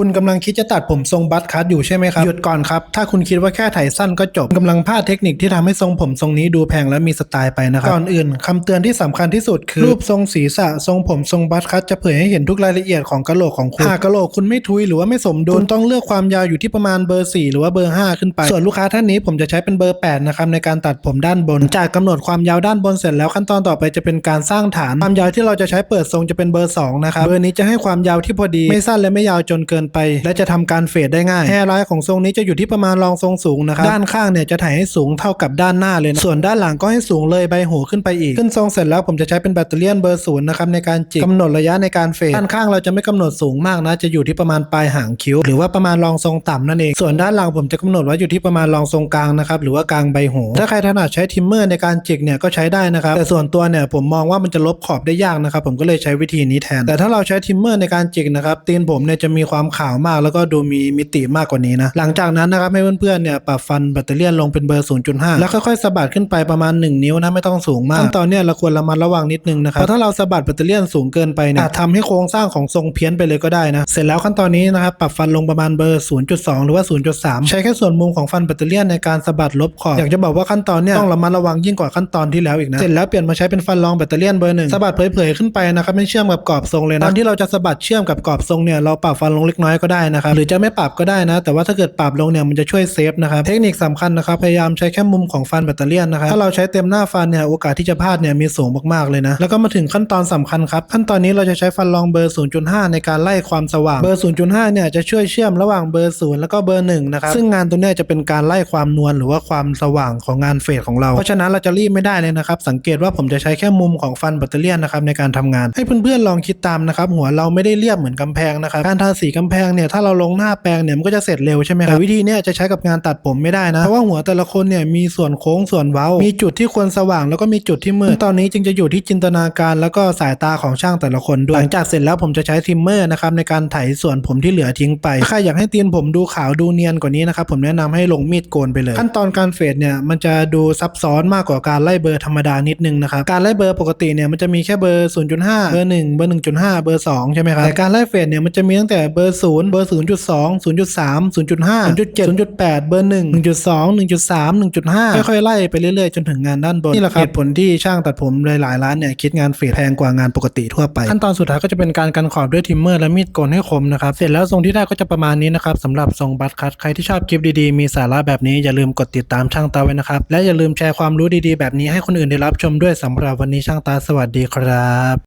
คุณกำลังคิดจะตัดผมทรงบัตคัตอยู่ใช่ไหมครับ หยุดก่อนครับ ถ้าคุณคิดว่าแค่ไถสั้นก็จบกำลังพลาดเทคนิคที่ทำให้ทรงผมทรงนี้ดูแพงและมีสไตล์ไปนะครับ ก่อนอื่นคำเตือนที่สำคัญที่สุดคือ รูปทรงศีรษะทรงผมทรงบัตคัตจะเผยให้เห็นทุกรายละเอียดของกะโหลกของคุณหากกะโหลกคุณไม่ทุยหรือว่าไม่สมดุลคุณต้องเลือกความยาวอยู่ที่ประมาณเบอร์ 4 หรือว่าเบอร์ 5 ขึ้นไป ส่วนลูกค้าท่านนี้ผมจะใช้เป็นเบอร์ 8 นะครับในการตัดผมด้านบน จากกำหนดความยาวด้านบนเสร็จแล้วขั้นตอนต่อไปจะเป็นการสร้างฐานความยาวที่เราจะใช้เปิดทรงจะเป็นเบอร์2นะครับเบอร์นี้จะให้ความยาวที่พอดีไม่สั้นและไม่ยาวจนเกินไป และจะทำการเฟดได้ง่ายแฮร์ไลน์ของทรงนี้จะอยู่ที่ประมาณรองทรงสูงนะครับด้านข้างเนี่ยจะถ่ายให้สูงเท่ากับด้านหน้าเลยนะส่วนด้านหลังก็ให้สูงเลยใบหูขึ้นไปอีก ขึ้นทรงเสร็จแล้วผมจะใช้เป็นแบตเตอรี่เบอร์ศูนย์นะครับในการจิกกำหนดระยะในการเฟดด้านข้างเราจะไม่กำหนดสูงมากนะ จะอยู่ที่ประมาณปลายหางคิ้ว หรือว่าประมาณรองทรงต่ำนั่นเอง ส่วนด้านหลังผมจะกำหนดไว้อยู่ที่ประมาณรองทรงกลางนะครับหรือว่ากลางใบหูถ้าใครถนัดใช้ทิมเมอร์ในการจิกเนี่ยก็ใช้ได้นะครับแต่ส่วนตัวเนี่ยผมมองว่ามันจะลบขอบได้ยากนะครับผมก็เลยใช้วิธีนี้แทน แต่ถ้าเราใช้ทิมเมอร์ในการจิกนะครับตีนผมเนี่ยจะมีความขาวมากแล้วก็ดูมีมิติมากกว่านี้นะ หลังจากนั้นนะครับให้เพื่อนๆเนี่ยปรับฟันแบตเตอรี่ลงเป็นเบอร์ 0.5 แล้วค่อยๆสะบัดขึ้นไปประมาณ 1 นิ้วนะไม่ต้องสูงมากขั้นตอนเนี่ยเราควรระมัดระวังนิดนึงนะครับเพราะถ้าเราสะบัดแบตเตอรี่สูงเกินไปเนี่ยทำให้โครงสร้างของทรงเพี้ยนไปเลยก็ได้นะเสร็จแล้วขั้นตอนนี้นะครับปรับฟันลงประมาณเบอร์ 0.2 หรือว่า 0.3 ใช้แค่ส่วนมุมของฟันแบตเตอรี่ในการสะบัดลบขอบอยากจะบอกว่าขั้นตอนเนี่ยต้องระมัดระวังยิ่งกว่าขั้นตอนที่แล้วอีกนะเสร็จแล้วเปลี่ยนมาใช้เป็นฟันรองแบตเตอรี่เบอร์หนึ่งสะบัดเผยๆขึ้นไปนะครับไม่เชื่อมกับกรอบทรงเลยนะตอนที่เราจะสะบัดเชื่อมกับกรอบทรงเนี่ยเราปรับฟันลงเล็กน้อยก็ได้นะครับหรือจะไม่ปรับก็ได้นะ แต่ว่าถ้าเกิดปรับลงเนี่ยมันจะช่วยเซฟนะครับเทคนิคสำคัญนะครับพยายามใช้แค่มุมของฟันแบตเตอรี่นะครับถ้าเราใช้เต็มหน้าฟันเนี่ยโอกาสที่จะพลาดเนี่ยมีสูงมากๆเลยนะแล้วก็มาถึงขั้นตอนสำคัญครับขั้นตอนนี้เราจะใช้ฟันรองเบอร์ 0.5 ในการไล่ความสว่างเบอร์ 0.5 เนี่ยจะช่วยเชื่อมระหว่างเบอร์ 0 แล้วก็เบอร์1นะครับซึ่งงานตัวเนี้ยจะเป็นการไล่ความนวลหรือว่าความสว่างของงานเฟดของเราเพราะฉะนั้นเราจะรีบไม่ได้เลยนะครับสังเกตว่าผมจะใช้แค่มุมของฟันแบตเตอรี่นะครับในการทำงานให้เพื่อนๆลองคิดตามนะครับหัวเราไม่ได้เรียบเหมือนกำแพงนะครับการทาสีกำแพงเนี่ยถ้าเราลงหน้าแปรงเนี่ยมันก็จะเสร็จเร็วใช่ไหมครับแต่วิธีเนี้ยจะใช้กับงานตัดผมไม่ได้นะเพราะว่าหัวแต่ละคนเนี่ยมีส่วนโค้งส่วนเว้า มีจุดที่ควรสว่างแล้วก็มีจุดที่มืดตอนนี้จึงจะอยู่ที่จินตนาการแล้วก็สายตาของช่างแต่ละคนด้วยหลังจากเสร็จแล้วผมจะใช้ทริมเมอร์นะครับในการไถส่วนผมที่เหลือทิ้งไปถ้าใครอยากให้ตีนผมดูขาวดูเนียนกว่านี้นะครับผมแนะนำให้ลงมีดโกนไปเลย ขั้นตอนการเฟดเนี่ยมันจะดูซับซ้อนมากกว่าการไล่เบอร์ธรรมดานิดนึงนะครับการไล่เบอร์ปกติเนี่ยมันจะมีแค่เบอร์ 0.5 เบอร์ 1 เบอร์ 1.5 เบอร์ 2 ใช่ไหมครับแต่การไล่เฟดเนี่ยมันจะมีตั้งแต่เบอร์0เบอร์0.2 0.3 0.5 0.7 0.8เบอร์1 1.2 1.3 1.5ค่อยๆไล่ไปเรื่อยๆ จนถึงงานด้านบนนี่แหละครับเหตุผลที่ช่างตัดผมหลายๆร้านเนี่ยคิดงานเฟดแพงกว่างานปกติทั่วไปขั้นตอนสุดท้ายก็จะเป็นการกันขอบด้วยทิมเมอร์และมีดโกนให้คมนะครับเสร็จแล้วทรงที่ได้ก็จะประมาณนี้นะครับสำหรับทรงบัตคัตใครที่ชอบคลิปดีๆมีสาระแบบนี้อย่าลืมกดติดตามช่างตาไว้นะครับและอย่าลืมแชร์ความรู้ดีๆ แบบนี้ให้คนอื่นได้รับชมด้วยสำหรับวันนี้ช่างตาสวัสดีครับ